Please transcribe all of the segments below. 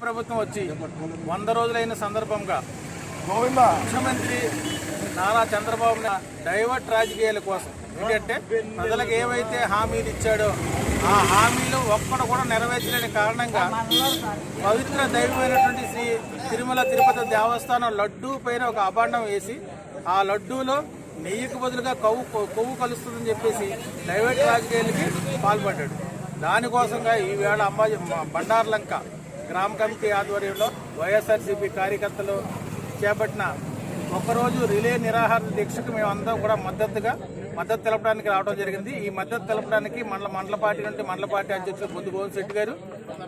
ప్రభుత్వం వచ్చి వంద రోజులైన సందర్భంగా గోవిందా. ముఖ్యమంత్రి నారా చంద్రబాబు నాయుడు డైవర్ట్ రాజకీయాల కోసం. ఏంటంటే ప్రజలకు ఏవైతే హామీలు ఇచ్చాడో ఆ హామీలు ఒక్కడు కూడా నెరవేర్చలేని కారణంగా పవిత్ర దైవమైనటువంటి శ్రీ తిరుమల తిరుపతి దేవస్థానం లడ్డూ పైన ఒక అభాండం వేసి ఆ లడ్డూలో నెయ్యికి బదులుగా కొవ్వు కొవ్వు కలుస్తుందని చెప్పేసి డైవర్ట్ రాజకీయాలకి పాల్పడ్డాడు. దానికోసంగా ఈవేళ అంబాజీ బండార్లంక గ్రామ కమిటీ ఆధ్వర్యంలో వైఎస్ఆర్సీపీ కార్యకర్తలు చేపట్టిన ఒకరోజు రిలే నిరాహార దీక్షకు మేమందరం కూడా మద్దతుగా మద్దతు తెలపడానికి రావడం జరిగింది. ఈ మద్దతు తెలపడానికి మండల మండల పార్టీ నుండి మండల పార్టీ అధ్యక్షులు బొద్దు గోవింద్ శెట్టి గారు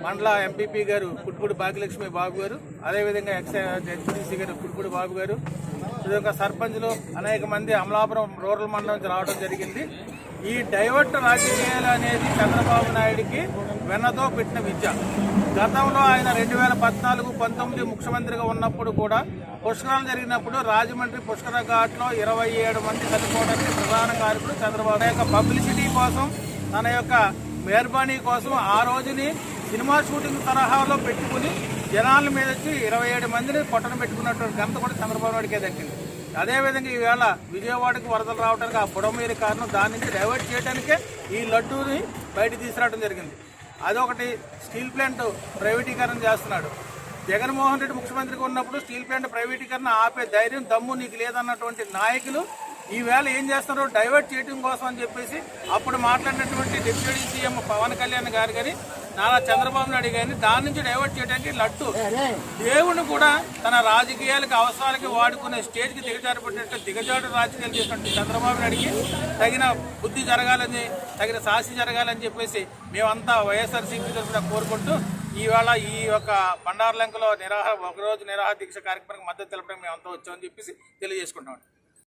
మండల ఎంపీపీ గారు కుట్టుపూడి భాగ్యలక్ష్మి బాబు గారు అదేవిధంగా ఎక్స్ ఎక్స్పీసీ గారు కుట్టుపూడి బాబు గారు విధంగా సర్పంచ్లు అనేక మంది అమలాపురం రూరల్ మండలం నుంచి రావడం జరిగింది. ఈ డైవర్ట్ రాజకీయాలు అనేది చంద్రబాబు నాయుడికి వెన్నతో పెట్టిన విద్య. గతంలో ఆయన రెండు వేల పద్నాలుగు పంతొమ్మిది ముఖ్యమంత్రిగా ఉన్నప్పుడు కూడా పుష్కరాలు జరిగినప్పుడు రాజమండ్రి పుష్కర ఘాట్లో ఇరవై ఏడు మంది చనిపోవడానికి ప్రధాన కారకుడు చంద్రబాబు తన యొక్క పబ్లిసిటీ కోసం తన యొక్క మెహర్బానీ కోసం ఆ రోజుని సినిమా షూటింగ్ తరహాలో పెట్టుకుని జనాల మీద వచ్చి ఇరవై ఏడు మందిని పొట్టన పెట్టుకున్నటువంటి ఘనత కూడా చంద్రబాబు నాయుడికే దక్కింది. అదేవిధంగా ఈవేళ విజయవాడకి వరదలు రావడానికి ఆ బుడమేరు కారణం దాని నుంచి డైవర్ట్ చేయడానికే ఈ లడ్డూని బయట తీసుకురావడం జరిగింది. అదొకటి స్టీల్ ప్లాంట్ ప్రైవేటీకరణ చేస్తున్నాడు. జగన్మోహన్ రెడ్డి ముఖ్యమంత్రిగా ఉన్నప్పుడు స్టీల్ ప్లాంట్ ప్రైవేటీకరణ ఆపే ధైర్యం దమ్ము నీకు లేదన్నటువంటి నాయకులు ఈవేళ ఏం చేస్తున్నారో డైవర్ట్ చేయడం కోసం అని చెప్పేసి అప్పుడు మాట్లాడినటువంటి డిప్యూటీ సీఎం పవన్ కళ్యాణ్ గారు కానీ నారా చంద్రబాబు నాయుడు గారిని దాని నుంచి డైవర్ట్ చేయడానికి లడ్డు. దేవుని కూడా తన రాజకీయాలకు అవసరాలకి వాడుకునే స్టేజ్కి దిగజారిపడినట్టు దిగజాడు రాజకీయాలు చేసినట్టు చంద్రబాబు నాయుడికి తగిన బుద్ధి జరగాలని తగిన సాక్షి జరగాలని చెప్పేసి మేమంతా వైఎస్ఆర్సీపీ తరఫున కోరుకుంటూ ఈవేళ ఈ యొక్క బండార్లంకలో నిరాహార ఒకరోజు నిరాహార దీక్ష కార్యక్రమానికి మద్దతు తెలపడానికి మేమంతా వచ్చామని చెప్పేసి తెలియజేసుకుంటాం